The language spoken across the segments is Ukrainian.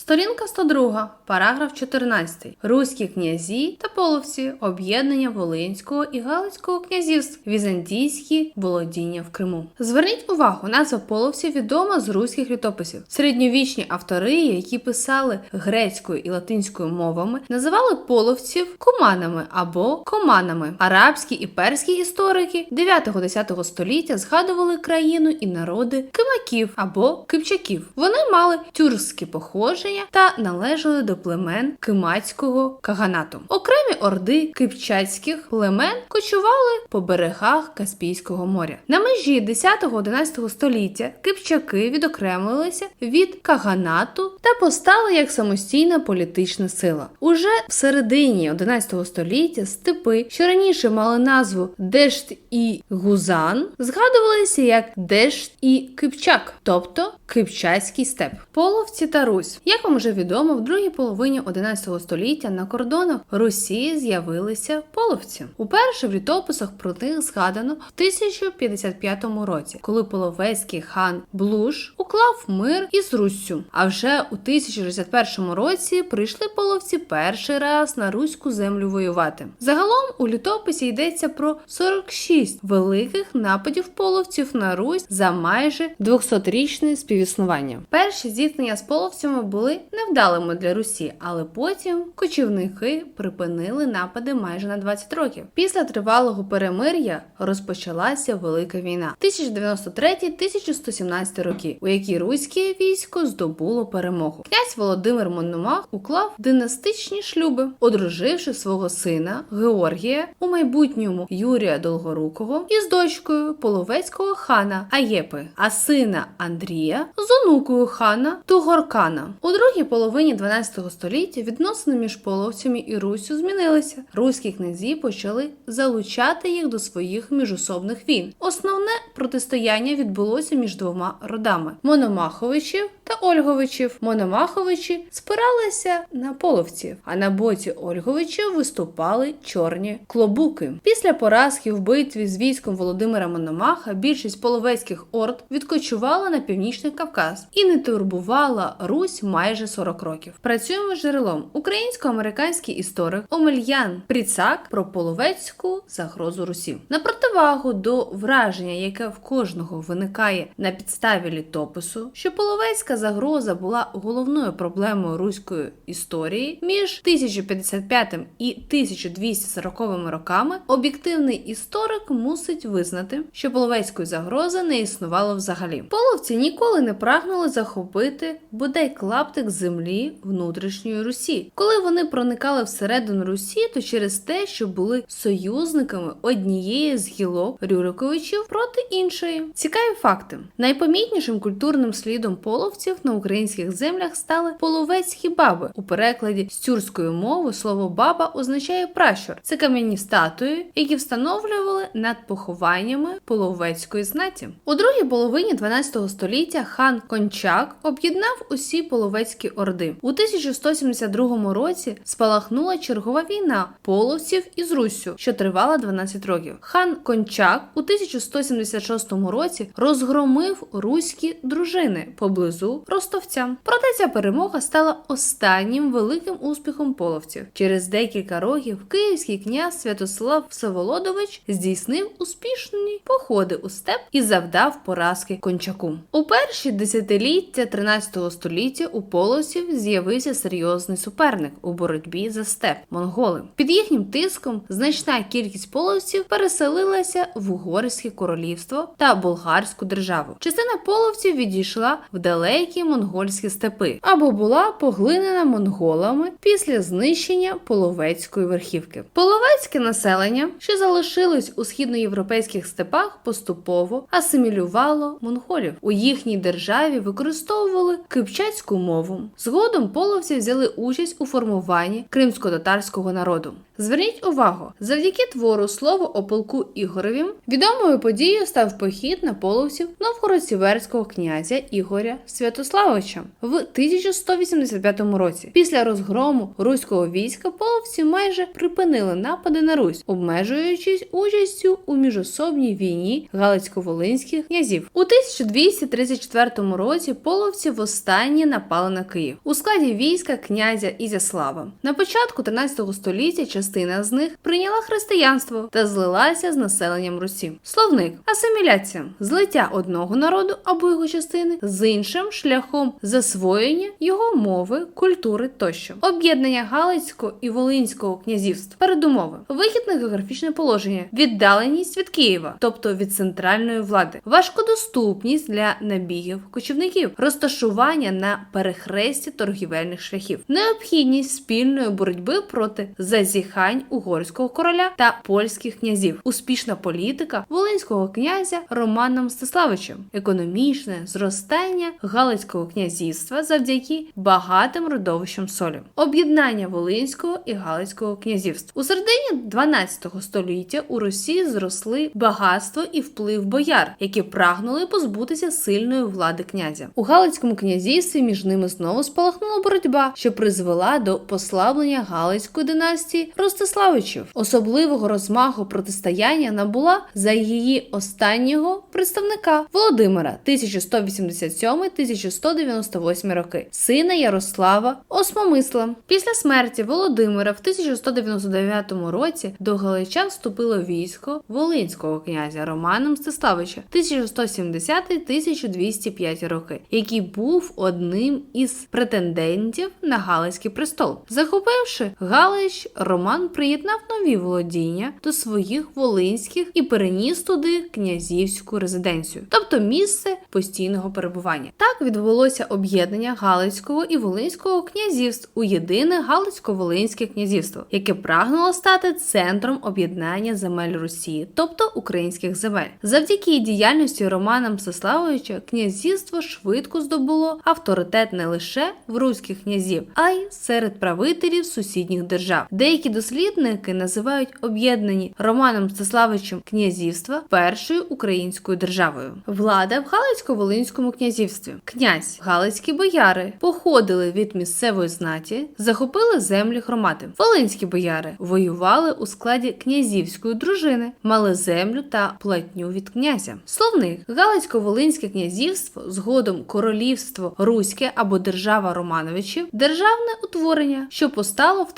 Сторінка 102, параграф 14. Руські князі та половці, об'єднання Волинського і Галицького князівств, візантійські володіння в Криму. Зверніть увагу, назва половців відома з руських літописів. Середньовічні автори, які писали грецькою і латинською мовами, називали половців куманами або команами. Арабські і перські історики 9-10 століття згадували країну і народи кимаків або кипчаків. Вони мали тюркське походження та належали до племен Кимацького каганату. Окремі орди кипчацьких племен кочували по берегах Каспійського моря. На межі 10-11 століття кипчаки відокремилися від каганату та постали як самостійна політична сила. Уже в середині 11 століття степи, що раніше мали назву Дешт і Гузан, згадувалися як Дешт і Кипчак, тобто Кипчацький степ. Половці та Русь. Вам вже відомо, в другій половині 11 століття на кордонах Росії з'явилися половці. Уперше в літописах про них згадано в 1055 році, коли половецький хан Блуш уклав мир із Руссю. А вже у 1061 році прийшли половці перший раз на руську землю воювати. Загалом у літописі йдеться про 46 великих нападів половців на Русь за майже 200-річне співіснування. Перші зіткнення з половцями були невдалими для Русі, але потім кочівники припинили напади майже на 20 років. Після тривалого перемир'я розпочалася велика війна 1093-1117 роки, у якій руське військо здобуло перемогу. Князь Володимир Мономах уклав династичні шлюби, одруживши свого сина Георгія у майбутньому Юрія Долгорукого із дочкою половецького хана Аєпи, а сина Андрія з онукою хана Тугоркана. Другій половині 12 століття відносини між половцями і Руссю змінилися. Руські князі почали залучати їх до своїх міжособних війн. Основне протистояння відбулося між двома родами Мономаховичів та Ольговичів. Мономаховичі спиралися на половців, а на боці Ольговичів виступали чорні клобуки. Після поразки в битві з військом Володимира Мономаха більшість половецьких орд відкочувала на північний Кавказ і не турбувала Русь майже 40 років. Працюємо з джерелом. Українсько-американський історик Омельян Пріцак про половецьку загрозу Русі. На противагу до враження, яке в кожного виникає на підставі літопису, що половецька загроза була головною проблемою руської історії між 1055 і 1240 роками. Об'єктивний історик мусить визнати, що половецької загрози не існувало взагалі. Половці ніколи не прагнули захопити бодай клаптик землі внутрішньої Русі. Коли вони проникали всередину Русі, то через те, що були союзниками однієї з гілок Рюриковичів проти іншої. Цікаві факти: найпомітнішим культурним слідом половців на українських землях стали половецькі баби. У перекладі з тюркської мови слово баба означає пращур. Це кам'яні статуї, які встановлювали над похованнями половецької знаті. У другій половині 12 століття хан Кончак об'єднав усі половецькі орди. У 1172 році спалахнула чергова війна половців із Руссю, що тривала 12 років. Хан Кончак у 1176 році розгромив руські дружини поблизу Ростовця. Проте ця перемога стала останнім великим успіхом половців. Через декілька років київський князь Святослав Всеволодович здійснив успішні походи у степ і завдав поразки кончаку. У перші десятиліття 13 століття у полосів з'явився серйозний суперник у боротьбі за степ монголи. Під їхнім тиском значна кількість половців переселилася в угорське королівство та болгарську державу. Частина половців відійшла в далекі монгольські степи або була поглинена монголами після знищення половецької верхівки. Половецьке населення, що залишилось у східноєвропейських степах, поступово асимілювало монголів. У їхній державі використовували кипчацьку мову. Згодом половці взяли участь у формуванні кримсько-татарського народу. Зверніть увагу, завдяки твору слово о полку Ігоревім відомою подією став похід на половців новгород-сіверського князя Ігоря Святославовича в 1185 році. Після розгрому руського війська половці майже припинили напади на Русь, обмежуючись участю у міжособній війні Галицько-Волинських князів. У 1234 році половці востаннє напали на Київ у складі війська князя Ізяслава. На початку 13 століття частина з них прийняла християнство та злилася з населенням Русі. Словник асиміляція. Злиття одного народу або його частини з іншим шляхом засвоєння його мови, культури тощо. Об'єднання Галицького і Волинського князівств. Передумови. Вихідне географічне положення, віддаленість від Києва, тобто від центральної влади, важкодоступність для набігів кочівників, розташування на перехресті торгівельних шляхів, необхідність спільної боротьби проти зазіхань угорського короля та польських князів, успішна політика волинського князя Романа Мстиславича, економічне зростання Галицького князівства завдяки багатим родовищам солі, об'єднання Волинського і Галицького князівств. У середині 12 століття у Росії зросли багатство і вплив бояр, які прагнули позбутися сильної влади князя. У Галицькому князівстві між ними знову спалахнула боротьба, що призвела до послаблення Галицької династії Ростиславичів. Особливого розмаху протистояння набула за її останнього представника Володимира 1187-1198 роки, сина Ярослава Осмомисла. Після смерті Володимира в 1199 році до Галича вступило військо Волинського князя Романа Мстиславича 1170-1205 роки, який був одним із претендентів на Галицький престол. Захопивши Галич, Роман приєднав нові володіння до своїх волинських і переніс туди князівську резиденцію, тобто місце постійного перебування. Так відбулося об'єднання Галицького і Волинського князівств у єдине Галицько-Волинське князівство, яке прагнуло стати центром об'єднання земель Росії, тобто українських земель. Завдяки діяльності Романа Мстиславовича князівство швидко здобуло авторитет не лише в руських князів, а й серед правителів сусідніх держав. Деякі дослідники називають об'єднані Романом Мстиславичем князівства першою українською державою. Влада в Галицько-Волинському князівстві. Князь Галицькі бояри походили від місцевої знаті, захопили землі громади. Волинські бояри воювали у складі князівської дружини, мали землю та платню від князя. Словник Галицько-Волинське князівство, згодом королівство Руське або держава Романовичів, державне утворення, що постало в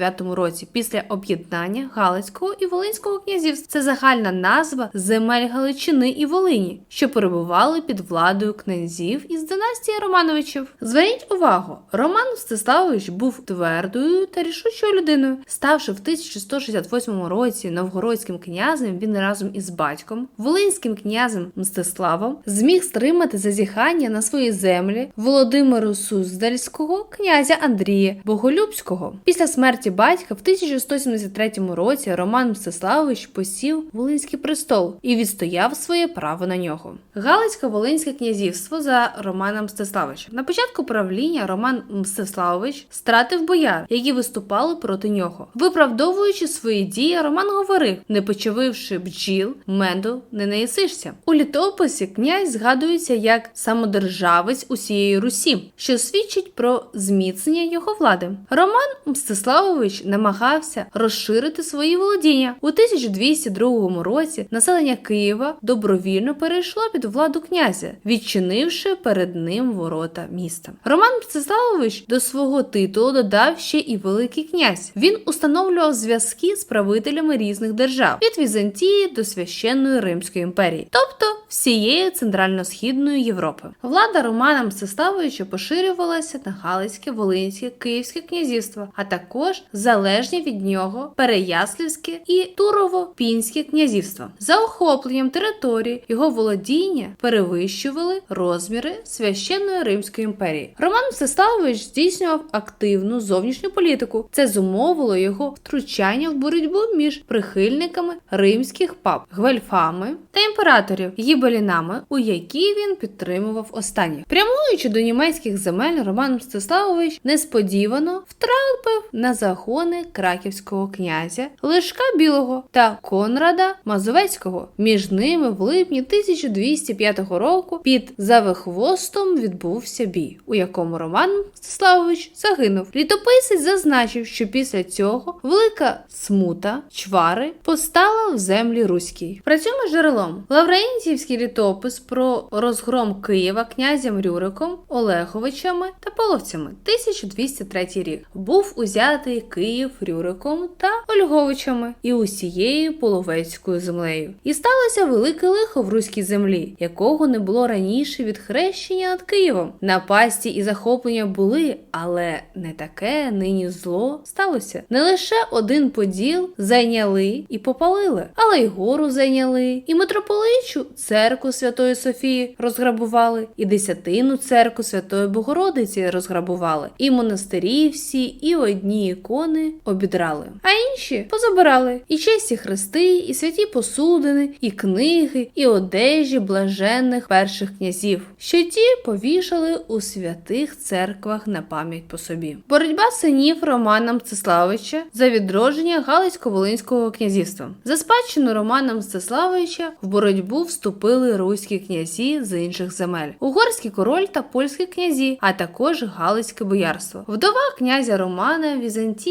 1199 році після об'єднання Галицького і Волинського князівств. Це загальна назва земель Галичини і Волині, що перебували під владою князів із династії Романовичів. Зверніть увагу, Роман Мстиславович був твердою та рішучою людиною. Ставши в 1168 році новгородським князем, він разом із батьком, волинським князем Мстиславом, зміг стримати зазіхання на свої землі Володимиру Суздальського, князя Андрія Боголюбського. Після смерті батька в 1173 році Роман Мстиславович посів Волинський престол і відстояв своє право на нього. Галицько-Волинське князівство за Романом Мстиславичем. На початку правління Роман Мстиславович стратив бояр, які виступали проти нього. Виправдовуючи свої дії, Роман говорив: не почавивши бджіл, меду не наїсишся. У літописі князь згадується як самодержавець усієї Русі, що свідчить про зміцнення його влади. Роман Мстиславович намагався розширити свої володіння у 1202 році. Населення Києва добровільно перейшло під владу князя, відчинивши перед ним ворота міста. Роман Мстиславович до свого титулу додав ще і Великий князь. Він установлював зв'язки з правителями різних держав від Візантії до священної Римської імперії, тобто всієї центрально-східної Європи. Влада Романа Мстиславовича поширювалася на Галицьке, Волинське, Київське князівство, а також залежні від нього Переяслівське і Турово-Пінське князівства. За охопленням території його володіння перевищували розміри священної Римської імперії. Роман Мстиславович здійснював активну зовнішню політику. Це зумовило його втручання в боротьбу між прихильниками римських пап, гвельфами та імператорів гібелінами, у які він підтримував останніх. Прямуючи до німецьких земель, Роман Мстиславович несподівано втрапив на загони краківського князя Лешка Білого та Конрада Мазовецького. Між ними в липні 1205 року під Завихвостом відбувся бій, у якому Роман Мстиславович загинув. Літописець зазначив, що після цього велика смута чвари постала в землі руській. Працюємо джерелом. Лаврентівський літопис про розгром Києва князем Рюриком, Олеговичами та половцями 1203 рік. Був узятий Київ Рюриком та Ольговичами і усією половецькою землею. І сталося велике лихо в руській землі, якого не було раніше від хрещення над Києвом. Напасті і захоплення були, але не таке нині зло сталося. Не лише один поділ зайняли і попалили, але й гору зайняли, і митрополичу церкву Святої Софії розграбували, і десятину церкву Святої Богородиці розграбували, і монастирі всі, і одні ікони обідрали, а інші позабирали і честі хрести, і святі посудини, і книги, і одежі блаженних перших князів, що ті повішали у святих церквах на пам'ять по собі. Боротьба синів Романа Мстиславича за відродження Галицько-Волинського князівства. За спадщину Романа Мстиславича в боротьбу вступили руські князі з інших земель, угорський король та польські князі, а також Галицьке боярство. Вдова князя Романа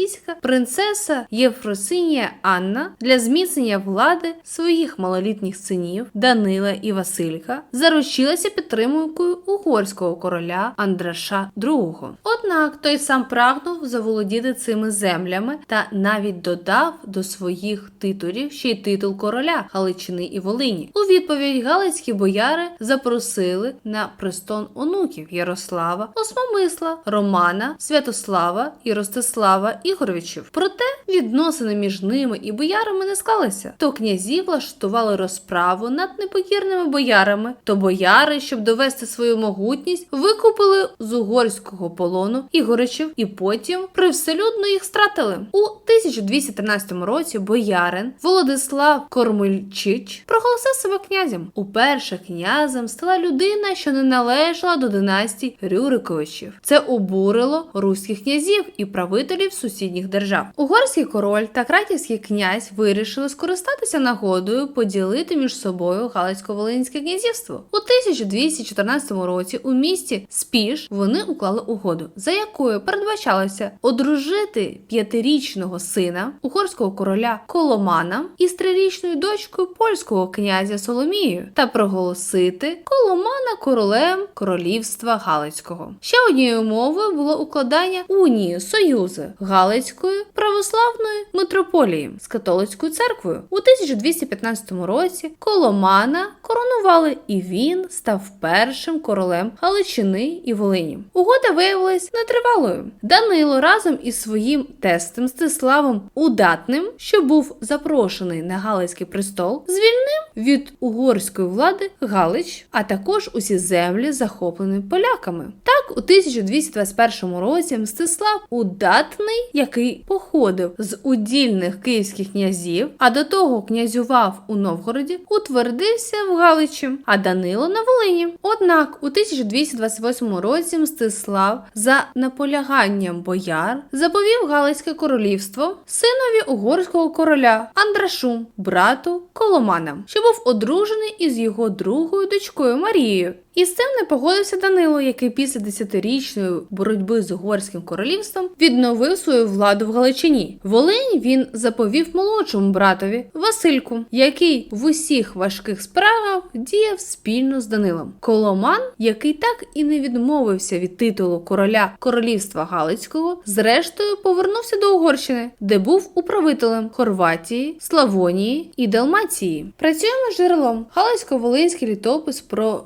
Візантійська принцеса Євфросинія Анна для зміцнення влади своїх малолітніх синів Данила і Василька заручилася підтримкою угорського короля Андраша II. Однак той сам прагнув заволодіти цими землями та навіть додав до своїх титулів ще й титул короля Галичини і Волині. У відповідь галицькі бояри запросили на престол онуків Ярослава, Осмомисла, Романа, Святослава і Ростислава Ігоровичів. Проте відносини між ними і боярами не склалися. То князі влаштували розправу над непокірними боярами, то бояри, щоб довести свою могутність, викупили з угорського полону Ігоричів і потім привселюдно їх стратили. У 1213 році боярин Володислав Кормильчич проголосив себе князем. Уперше князем стала людина, що не належала до династії Рюриковичів. Це обурило руських князів і правителів сусідніх держав. Угорський король та краківський князь вирішили скористатися нагодою поділити між собою Галицько-Волинське князівство. У 1214 році у місті Спіш вони уклали угоду, за якою передбачалося одружити п'ятирічного сина угорського короля Коломана із трирічною дочкою польського князя Соломією та проголосити Коломана королем королівства Галицького. Ще однією умовою було укладання унії союзу Галицької православної митрополії з католицькою церквою. У 1215 році Коломана коронували, і він став першим королем Галичини і Волині. Угода виявилась нетривалою. Данило разом із своїм тестем Стиславом Удатним, що був запрошений на Галицький престол, звільнив від угорської влади Галич, а також усі землі, захоплені поляками. Так, у 1221 році Мстислав Удатний, який походив з удільних київських князів, а до того князював у Новгороді, утвердився в Галичі, а Данило на Волині. Однак у 1228 році Мстислав за наполяганням бояр заповів Галицьке королівство синові угорського короля Андрашу, брату Коломана, що був одружений із його другою дочкою Марією. І з цим не погодився Данило, який після десятирічної боротьби з угорським королівством відновив свою владу в Галичині. Волинь він заповів молодшому братові Васильку, який в усіх важких справах діяв спільно з Данилом. Коломан, який так і не відмовився від титулу короля королівства Галицького, зрештою повернувся до Угорщини, де був управителем Хорватії, Славонії і Далмації. Працюємо з джерелом Галицько-Волинський літопис про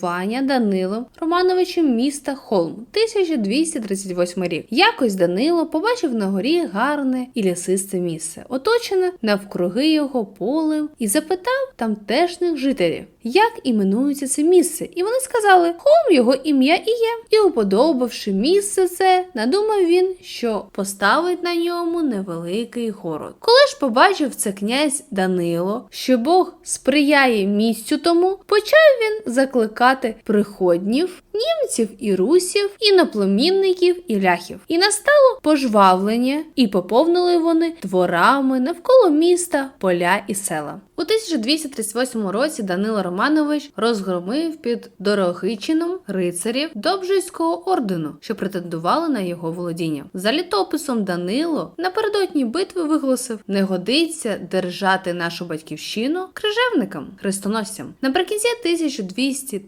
заснування Данилом Романовичем міста Холм, 1238 рік. Якось Данило побачив на горі гарне і лісисте місце, оточене навкруги його полем, і запитав тамтешніх жителів, як іменується це місце. І вони сказали, Холм його ім'я і є. І уподобавши місце це, надумав він, що поставить на ньому невеликий город. Коли ж побачив це князь Данило, що Бог сприяє місцю тому, почав він закликати плекати приходнів, німців і русів, іноплемінників і ляхів. І настало пожвавлення, і поповнили вони дворами навколо міста, поля і села. У 1238 році Данило Романович розгромив під Дорогичином рицарів Добжийського ордену, що претендували на його володіння. За літописом Данило напередодні битви виголосив: не годиться держати нашу батьківщину крижевникам, хрестоносцям. Наприкінці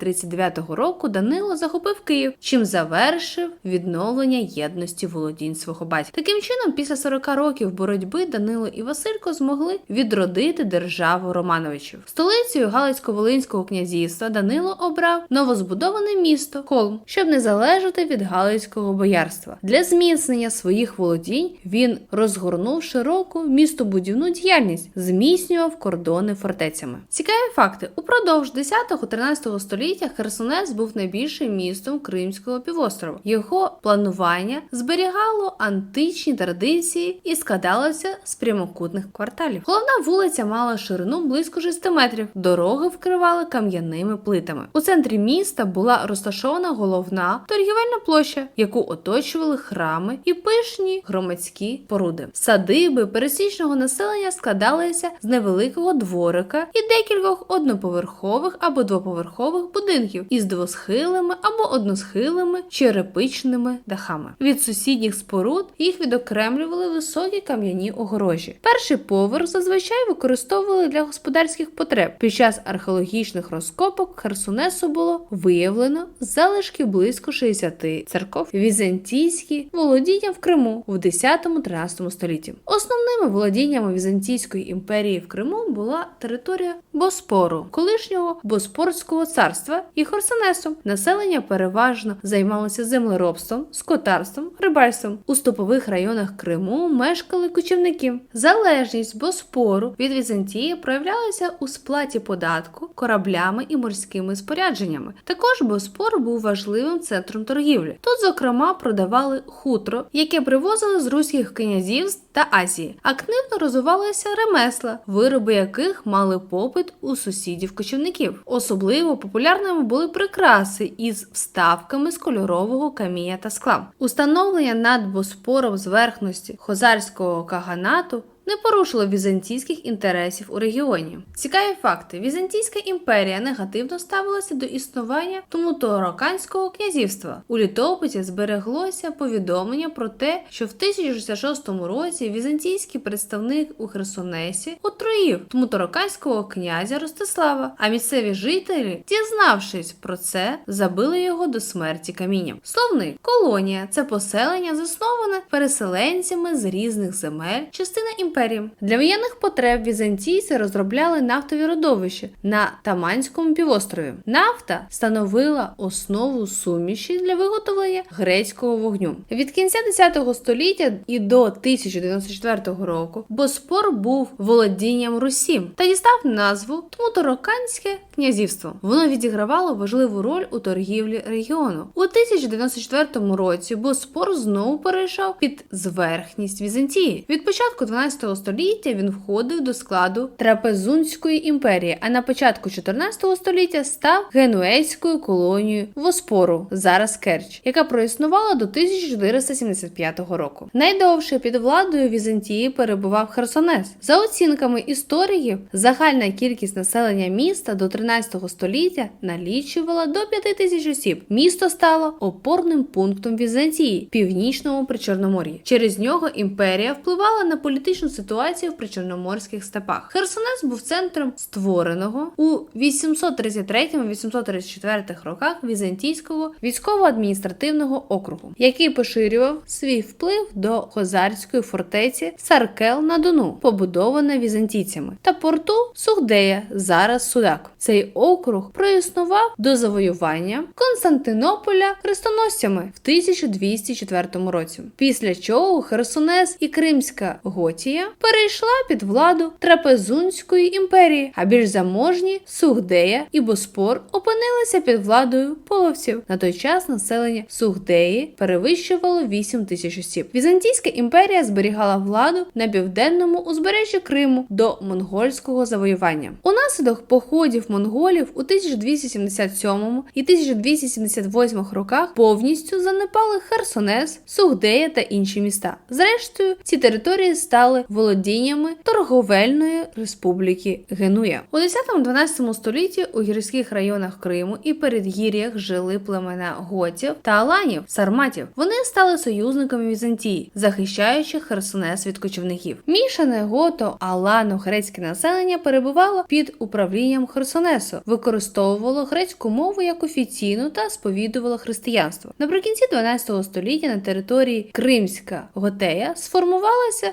1239 року Данило захопив Київ, чим завершив відновлення єдності володінь свого батька. Таким чином, після 40 років боротьби Данило і Василько змогли відродити державу Романовичів. Столицею Галицько-Волинського князівства Данило обрав новозбудоване місто Холм, щоб не залежати від Галицького боярства. Для зміцнення своїх володінь він розгорнув широку містобудівну діяльність, зміцнював кордони фортецями. Цікаві факти: упродовж 10-13 століття Херсонес був найбільшим містом Кримського півострова. Його планування зберігало античні традиції і складалося з прямокутних кварталів. Головна вулиця мала ширину близько 6 метрів. Дороги вкривали кам'яними плитами. У центрі міста була розташована головна торгівельна площа, яку оточували храми і пишні громадські поруди. Садиби пересічного населення складалися з невеликого дворика і декількох одноповерхових або двоповерхових будинків із двосхилими або односхилими черепичними дахами. Від сусідніх споруд їх відокремлювали високі кам'яні огорожі. Перший поверх зазвичай використовували для господарських потреб. Під час археологічних розкопок Херсонесу було виявлено залишки близько 60 церков, візантійські володіння в Криму в 10-13 столітті. Основними володіннями Візантійської імперії в Криму була територія Боспору, колишнього Боспорського царства і Херсонесу. Населення переважно займалося землеробством, скотарством, рибальством. У стопових районах Криму мешкали кочівники. Залежність Боспору від Візантії проявлялася у сплаті податку кораблями і морськими спорядженнями. Також Боспор був важливим центром торгівлі. Тут, зокрема, продавали хутро, яке привозили з руських князівств та Азії. Активно розвивалися ремесла, вироби яких мали попит у сусідів кочівників. Особливо популярними були прикраси із вставками з кольорового каміння та скла. Установлення над Боспором зверхності хозарського каганату не порушило візантійських інтересів у регіоні. Цікаві факти: Візантійська імперія негативно ставилася до існування Тумутороканського князівства. У літописі збереглося повідомлення про те, що в 1066 році візантійський представник у Херсонесі отруїв Тумутороканського князя Ростислава, а місцеві жителі, дізнавшись про це, забили його до смерті камінням. Словник колонія це поселення, засноване переселенцями з різних земель, частина імперії. Для воєнних потреб візантійці розробляли нафтові родовища на Таманському півострові. Нафта становила основу суміші для виготовлення грецького вогню. Від кінця 10 століття і до 1094 року Боспор був володінням Русі та дістав назву Тмутороканське князівство. Воно відігравало важливу роль у торгівлі регіону. У 1094 році Боспор знову перейшов під зверхність Візантії. Від початку 12 століття він входив до складу Трапезунської імперії, а на початку 14 століття став генуейською колонією Воспору, зараз Керч, яка проіснувала до 1475 року. Найдовше під владою Візантії перебував Херсонес. За оцінками істориків, загальна кількість населення міста до 13 століття налічувала до 5 тисяч осіб. Місто стало опорним пунктом Візантії північному причорномор'ї. Через нього імперія впливала на політичну ситуацію в причорноморських степах. Херсонес був центром створеного у 833-834 роках візантійського військово-адміністративного округу, який поширював свій вплив до хозарської фортеці Саркел на Дону, побудована візантійцями, та порту Сухдея, зараз Судак. Цей округ проіснував до завоювання Константинополя хрестоносцями в 1204 році. Після чого Херсонес і Кримська Готія Готія перейшла під владу Трапезунської імперії, а більш заможні Сугдея і Боспор опинилися під владою половців. На той час населення Сугдеї перевищувало 8 тисяч осіб. Візантійська імперія зберігала владу на південному узбережжі Криму до монгольського завоювання. Унаслідок походів монголів у 1277 і 1278 роках повністю занепали Херсонес, Сугдея та інші міста. Зрештою, ці території стали володіннями торговельної республіки Генуя. У 10-12 столітті у гірських районах Криму і передгір'ях жили племена готів та аланів, сарматів. Вони стали союзниками Візантії, захищаючи Херсонес від кочівників. Мішане гото алано грецьке населення перебувало під управлінням Херсонесу, використовувало грецьку мову як офіційну та сповідувало християнство. Наприкінці 12 століття на території Кримська Готея сформувалося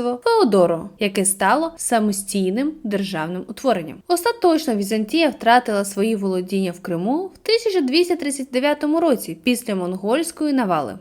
князівство Феодоро, яке стало самостійним державним утворенням. Остаточно Візантія втратила свої володіння в Криму в 1239 році після монгольської навали.